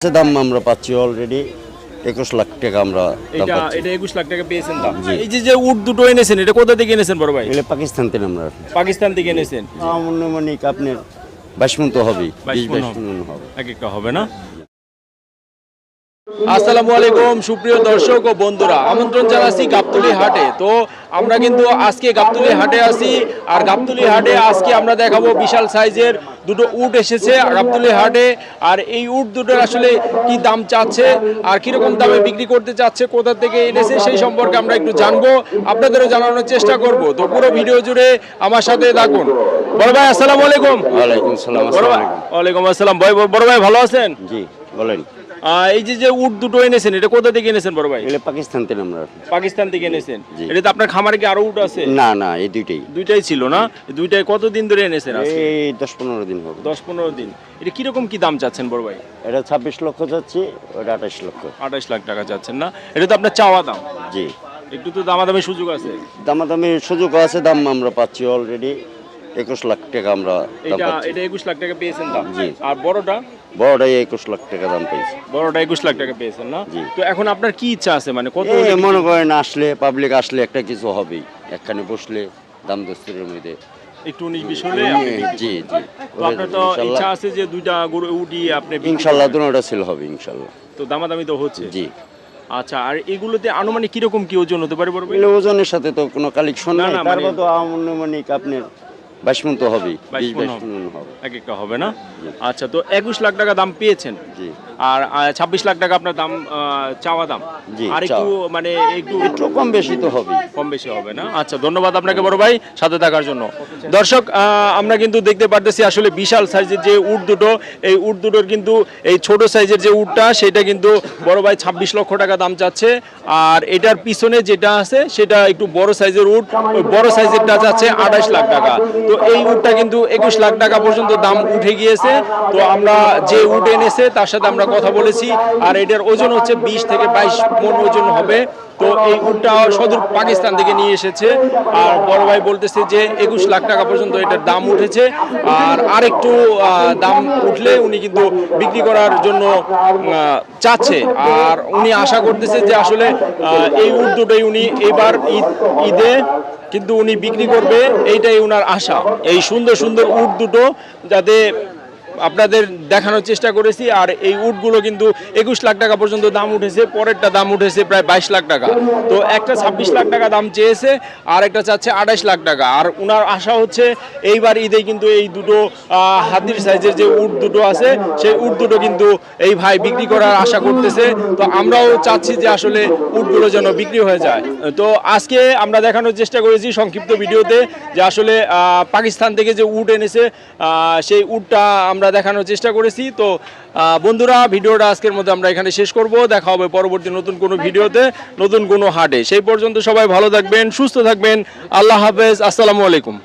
দাম আমরা পাচ্ছি অলরেডি একুশ লাখ টাকা আমরা এটা এটা একুশ লাখ টাকা পেয়েছেন দাম। এই যে যে উট দুটো এনেছেন এটা কোথা থেকে এনেছেন বড় ভাই? পাকিস্তান থেকে আমরা। পাকিস্তান থেকে এনেছেন। আনুমানিক আপনার বাইশ মন তো হবেই বিশ বাইশ হবে। মন হবে। এক একটা হবে না? আসসালামু আলাইকুম সুপ্রিয় দর্শক ও বন্ধুরা আমন্ত্রণ জানাচ্ছি গাবতলি হাটে। তো আমরা কিন্তু আজকে গাবতলি হাটে আছি আর গাবতলি হাটে আজকে আমরা দেখাবো বিশাল সাইজের দুটো উট এসেছে গাবতলি হাটে। আর এই উট দুটোর আসলে কি দাম চাচ্ছে আর কীরকম দামে বিক্রি করতে চাচ্ছে কোথা থেকে এনেছে সেই সম্পর্কে আমরা একটু জানব। আপনাদেরও জানানোর চেষ্টা করব। তো পুরো ভিডিও জুড়ে আমার সাথে থাকুন। বড় ভাই আসসালামু আলাইকুম। ওয়ালাইকুম আসসালাম বড় ভাই আসসালামু ওয়ালাইকুম আসসালাম। ভাই বড় ভাই ভালো আছেন? জি বলেন। এই যে যে উট দুটো এনেছেন এটা কোথা থেকে এনেছেন বড় ভাই? এগুলো পাকিস্তান থেকে আমরা। পাকিস্তান থেকে এনেছেন। এটা তো আপনার খামারে কি আরও উট আছে? না না এই দুইটাই। দুইটাই ছিল না? দুইটাই কতদিন ধরে এনেছেন এই দশ পনেরো দিন হবে। দশ পনেরো দিন। এটা কীরকম কি দাম চাচ্ছেন বড় ভাই? এটা ছাব্বিশ লক্ষ ওটা আঠাশ লক্ষ। আঠাশ লাখ টাকা চাচ্ছেন না? এটা তো আপনার চাওয়া দাম। জি। একটু তো দামাদামি সুযোগ আছে। দামাদামি সুযোগ আছে দাম আমরা পাচ্ছি অলরেডি একুশ লাখ টাকা আমরা দাম এটা পাচ্ছি। এটা একুশ লাখ টাকা পেয়েছেন দাম। জি। আর বড়টা? বড়টাই একুশ লাখ টাকা দাম পেয়েছি। বড়টা একুশ লাখ টাকা পেয়েছেন না। তো এখন আপনার কি ইচ্ছা আছে? মানে কত মনে করেন আসলে পাবলিক আসলে একটা কিছু হবেই। একখানে বসলে দাম দস্তুরের মধ্যে একটু উনিশ বিশ হলে জি জি। আপনার তো ইচ্ছা আছে যে দুইটা গরু উঠি আপনি ইনশাল্লাহ সেল হবে ইনশাল্লাহ। তো দামাদামি তো হচ্ছে। জি। আচ্ছা আর এগুলোতে আনুমানিক কীরকম কি ওজন হতে পারে বড় ওজনের সাথে তো কোনো কালেকশন না, তারপর মানে- তো আনুমানিক আপনার বাইশ মন তো বাইশ বিশ বাইশ হবে। মন হবে। এক একটা হবে না? আচ্ছা তো একুশ লাখ টাকা দাম পেয়েছেন। জি। আর ছাব্বিশ লাখ টাকা আপনার দাম চাওয়া দাম। আর একটু মানে একটু একটু কম বেশি তো হবেই। কম বেশি হবে না? আচ্ছা ধন্যবাদ আপনাকে বড় ভাই সাথে থাকার জন্য। দর্শক আমরা কিন্তু দেখতে পারতেছি আসলে বিশাল সাইজের যে উট দুটো এই উট দুটোর কিন্তু এই ছোট সাইজের যে উটটা সেটা কিন্তু বড় ভাই ছাব্বিশ লক্ষ টাকা দাম চাচ্ছে। আর এটার পিছনে যেটা আছে সেটা একটু বড় সাইজের উট বড় সাইজেরটা চাচ্ছে আঠাশ লাখ টাকা। তো এই উটটা কিন্তু একুশ লাখ টাকা পর্যন্ত দাম উঠে গিয়েছে। তো আমরা যে উট এনেছে তার সাথে আমরা কথা বলেছি, আর এটার ওজন হচ্ছে বিশ থেকে বাইশ মন ওজন হবে। তো এই উটটা সদূর পাকিস্তান থেকে নিয়ে এসেছে। আর বড় ভাই বলতেছে যে একুশ লাখ টাকা পর্যন্ত এটার দাম উঠেছে। আর আরেকটু দাম উঠলে উনি কিন্তু বিক্রি করার জন্য চাচ্ছে। আর উনি আশা করতেছে যে আসলে এই উট দুটোই উনি এবার ঈদ, ঈদে কিন্তু উনি বিক্রি করবে। এইটাই উনার আশা। এই সুন্দর সুন্দর উট দুটো যাতে আপনাদের দেখানোর চেষ্টা করেছি, আর এই উটগুলো কিন্তু একুশ লাখ টাকা পর্যন্ত দাম উঠেছে, পরেরটা দাম উঠেছে প্রায় বাইশ লাখ টাকা। তো একটা ছাব্বিশ লাখ টাকা দাম চেয়েছে, আর একটা চাচ্ছে আঠাশ লাখ টাকা। আর উনার আশা হচ্ছে এইবার ঈদে কিন্তু এই দুটো হাতির সাইজের যে উট দুটো আছে, সেই উট দুটো কিন্তু এই ভাই বিক্রি করার আশা করতেছে। তো আমরাও চাচ্ছি যে আসলে উটগুলো যেন বিক্রি হয়ে যায়। তো আজকে আমরা দেখানোর চেষ্টা করেছি সংক্ষিপ্ত ভিডিওতে যে আসলে পাকিস্তান থেকে যে উট এনেছে সেই উটটা আমরা দেখানোর চেষ্টা করেছি। তো বন্ধুরা ভিডিওটা আজকের মধ্যে আমরা এখানে শেষ করব। দেখা হবে পরবর্তী নতুন কোনো ভিডিওতে নতুন কোনো হাটে। সেই পর্যন্ত সবাই ভালো থাকবেন সুস্থ থাকবেন। আল্লাহ হাফেজ। আসসালামু আলাইকুম।